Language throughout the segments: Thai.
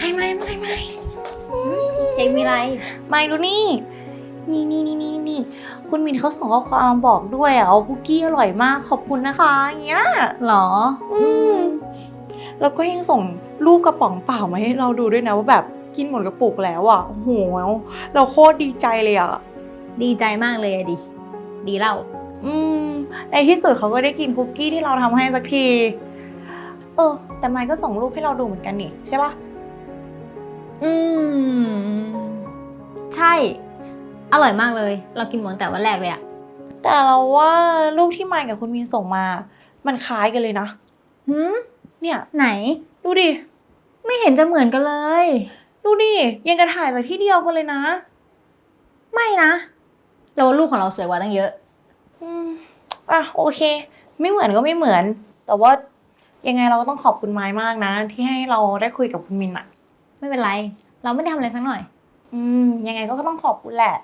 ไม่ไม่ไม่ไม่เค้กมีอะไร ไม่ดูนี่ นี่นี่นี่นี่นี่คุณมินเขาส่งข้อความมาบอกด้วยอะว่าคุกกี้อร่อยมากขอบคุณนะคะอย่างเงี้ยหรอ อืมแล้วก็ยังส่งรูปกระป๋องเปล่ามาให้เราดูด้วยนะว่าแบบกินหมดกระปุกแล้วอะโอ้โหเราโคตรดีใจเลยอะดีใจมากเลยอะดิ ดีเล่า อืม ในที่สุดเขาก็ได้กินคุกกี้ที่เราทำให้สักที เออ แต่ไมค์ก็ส่งรูปให้เราดูเหมือนกันนี่ใช่ปะ อืม ใช่ อร่อยมากเลย เรากินหมดตั้งแต่วันแรกเลยอะแต่เราว่ารูปที่ไมค์กับคุณมินส่งมา มันคล้ายกันเลยนะ หืมเนี่ย ไหน ดูดิ ไม่เห็นจะเหมือนกันเลย ดูดิ ยังกระถ่ายจากที่เดียวกันเลยนะ ไม่นะเราว่าลูกของเราสวยกว่าตั้งเยอะ อืมอะโอเค ไม่เหมือนก็ไม่เหมือน แต่ว่ายังไงเราก็ต้องขอบคุณไม้มากนะ ที่ให้เราได้คุยกับคุณมินอะ ไม่เป็นไร เราไม่ได้ทำอะไรสักหน่อย อืม ยังไงก็ต้องขอบคุณแหละ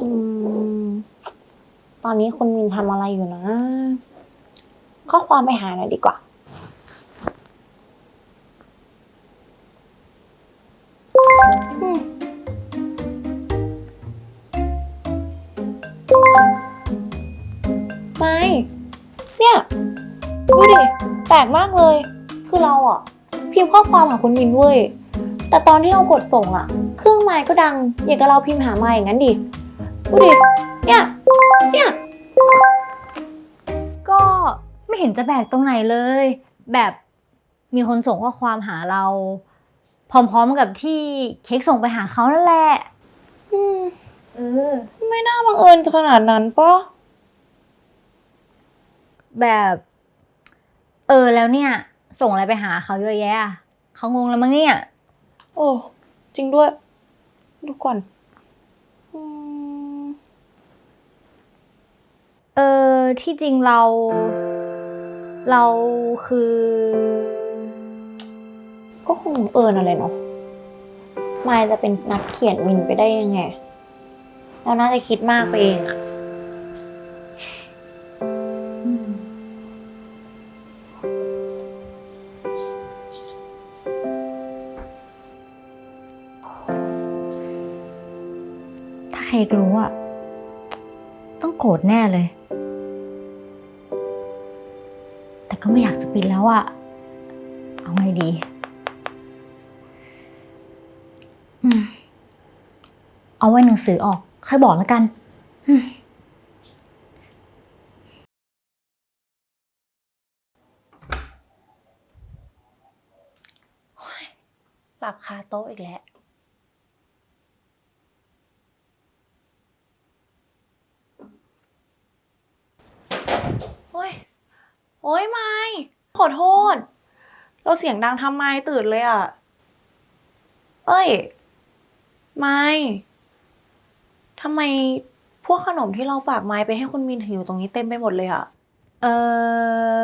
อืม ตอนนี้คุณมินทำอะไรอยู่นะ ข้อความไปหาหน่อยดีกว่า ไม่ เนี่ย ดูดิ แปลกมากเลย คือเราอะ พิมพ์ข้อความหาคุณมินเว้ย แต่ตอนที่เรากดส่งอะเครื่องไม้ก็ดัง อย่างกับเราพิมพ์หาไม้อย่างนั้นดิ ดูดิ เนี่ย เนี่ย ก็ไม่เห็นจะแปลกตรงไหนเลย แบบมีคนส่งข้อความหาเรา พร้อมๆกับที่เค้กส่งไปหาเขานั่นแหละอืมเออ ไม่น่าบังเอิญขนาดนั้นปะแบบ เออแล้วเนี่ย ส่งอะไรไปหาเขาเยอะแยะอะเขางงแล้วมั้งเนี่ย โอ้ จริงด้วย ดูก่อน อืม เออ ที่จริงเรา เราคือ ก็คงเอิญอะไรเนาะมายจะเป็นนักเขียนมินไปได้ยังไง เราน่าจะคิดมากไปเองอะถ้าเค้กรู้อะต้องโกรธแน่เลย ก็ไม่อยากจะปิดแล้วอะเอาไงดีอืมเอาไว้หนังสือออก ค่อยบอกแล้วกันหลับคาโต๊ะอีกแล้ว โอ้ย โอ้ยไม่ขอโทษ เราเสียงดังทำไมตื่นเลยอะเอ้ย ไม่ทำไมพวกขนมที่เราฝากไม้ไปให้คุณมินถืออยู่ตรงนี้เต็มไปหมดเลยอะเออ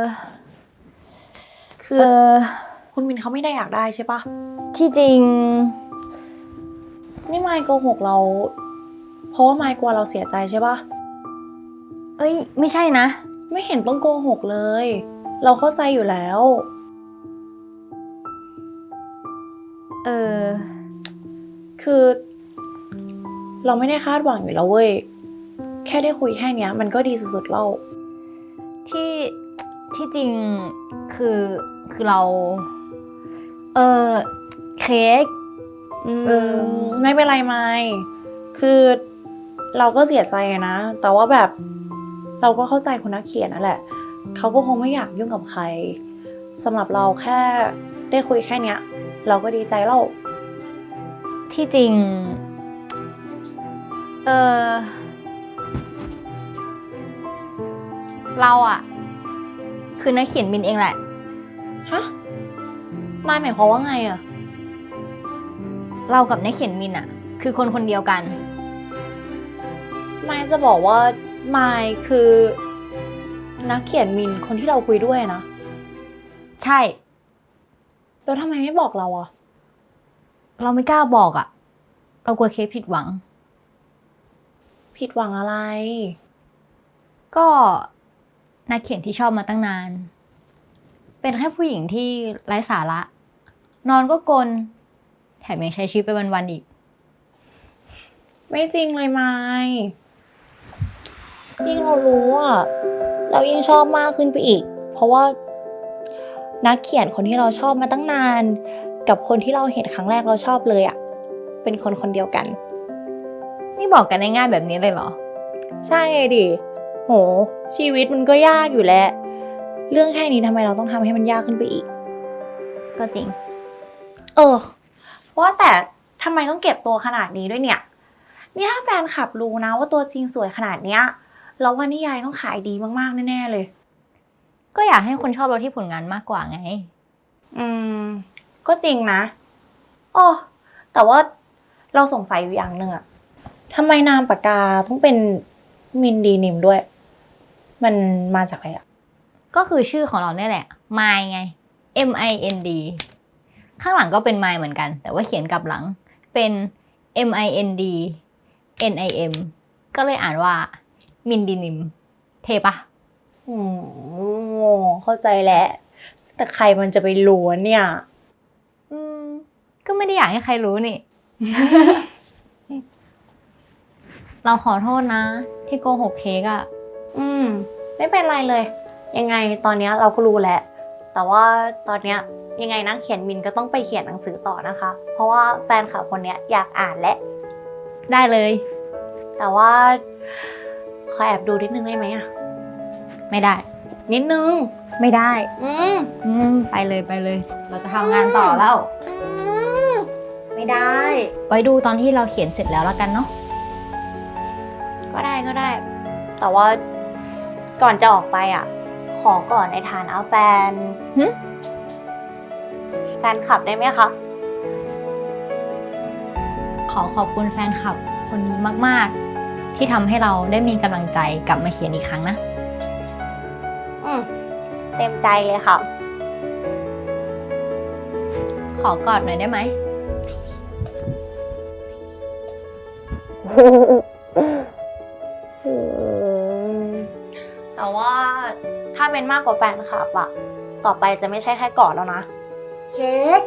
คือเออคุณมินเขาไม่ได้อยากได้ใช่ปะที่จริง นี่ไมค์โกหกเรา เพราะว่าไมค์กลัวเราเสียใจใช่ปะเอ้ย ไม่ใช่นะ ไม่เห็นต้องโกหกเลย เราเข้าใจอยู่แล้ว เออ คือ เราไม่ได้คาดหวังอยู่แล้วเว้ย แค่ได้คุยแค่เนี้ย มันก็ดีสุดๆแล้วที่ที่จริงคือคือเรา เออเค้กอืมเออไม่เป็นไรไม่คือเราก็เสียใจอะนะ แต่ว่าแบบ เราก็เข้าใจคนนักเขียนนั่นแหละเขาก็คงไม่อยากยุ่งกับใครสำหรับเราแค่ได้คุยแค่เนี้ย เราก็ดีใจแล้วที่จริง เออเราอะคือนักเขียนมินเองแหละ ฮะมายหมายความว่าไงอะเรากับนักเขียนมินอะคือคนคนเดียวกันมายจะบอกว่า มายคือนักเขียนมินคนที่เราคุยด้วยนะ ใช่ แล้วทำไมไม่บอกเราอะเราไม่กล้าบอกอะเรากลัวเคสผิดหวัง ผิดหวังอะไร ก็นักเขียนที่ชอบมาตั้งนาน เป็นแค่ผู้หญิงที่ไร้สาระ นอนก็กล แถมยังใช้ชีวิตไปวันๆอีก ไม่จริงเลยไม้ยิ่ งเรารู้อะเรายิ่งชอบมากขึ้นไปอีก เพราะว่านักเขียนคนที่เราชอบมาตั้งนาน กับคนที่เราเห็นครั้งแรกเราชอบเลยอะเป็นคนคนเดียวกัน นี่บอกกันง่ายๆแบบนี้เลยเหรอ ใช่ดิ โห ชีวิตมันก็ยากอยู่แล้ว เรื่องแค่นี้ทำไมเราต้องทำให้มันยากขึ้นไปอีก ก็จริง เออว่าแต่ทำไมต้องเก็บตัวขนาดนี้ด้วยเนี่ย นี่ถ้าแฟนคลับรู้นะว่าตัวจริงสวยขนาดเนี้ย แล้วว่านิยายต้องขายดีมากๆแน่ๆเลย ก็อยากให้คนชอบเราที่ผลงานมากกว่าไง อืม ก็จริงนะอ๋อแต่ว่าเราสงสัยอยู่อย่างหนึ่งอะทำไมนามปากกาต้องเป็นมินดีนิมด้วย มันมาจากอะไรอะก็คือชื่อของเราเนี่ยแหละ My ไง M I N D ข้างหลังก็เป็น My เหมือนกัน แต่ว่าเขียนกลับหลังเป็น M I N D N I M ก็เลยอ่านว่า มินดินิม เทปะอืมเข้าใจแล้ว แต่ใครมันจะไปรู้วะเนี่ย อืม ก็ไม่ได้อยากให้ใครรู้นี่ เราขอโทษนะ ที่โกหกเค้กอะอืม ไม่เป็นไรเลย ยังไงตอนเนี้ยเราก็รู้แล้ว แต่ว่าตอนเนี้ยยังไงนักเขียนมินก็ต้องไปเขียนหนังสือต่อนะคะ เพราะว่าแฟนคลับคนเนี้ยอยากอ่านและ ได้เลย แต่ว่า ขอแอบดูนิดนึงได้ไหมอะไม่ได้ นิดนึง ไม่ได้ อืมอืมไปเลยไปเลย เราจะทำงานต่อแล้ว อืมไม่ได้ ไว้ดูตอนที่เราเขียนเสร็จแล้วแล้วกันเนาะก็ได้ก็ได้ แต่ว่าก่อนจะออกไปอะ ขอก่อนในฐานะแฟนหึ แฟนคลับได้ไหมคะ ขอขอบคุณแฟนคลับคนนี้มากๆ ที่ทำให้เราได้มีกำลังใจกลับมาเขียนอีกครั้งนะ อืมเต็มใจเลยค่ะ ขอกอดหน่อยได้ไหม แต่ว่าถ้าเป็นมากกว่าแฟนคลับอะต่อไปจะไม่ใช่แค่กอดแล้วนะ เค้ก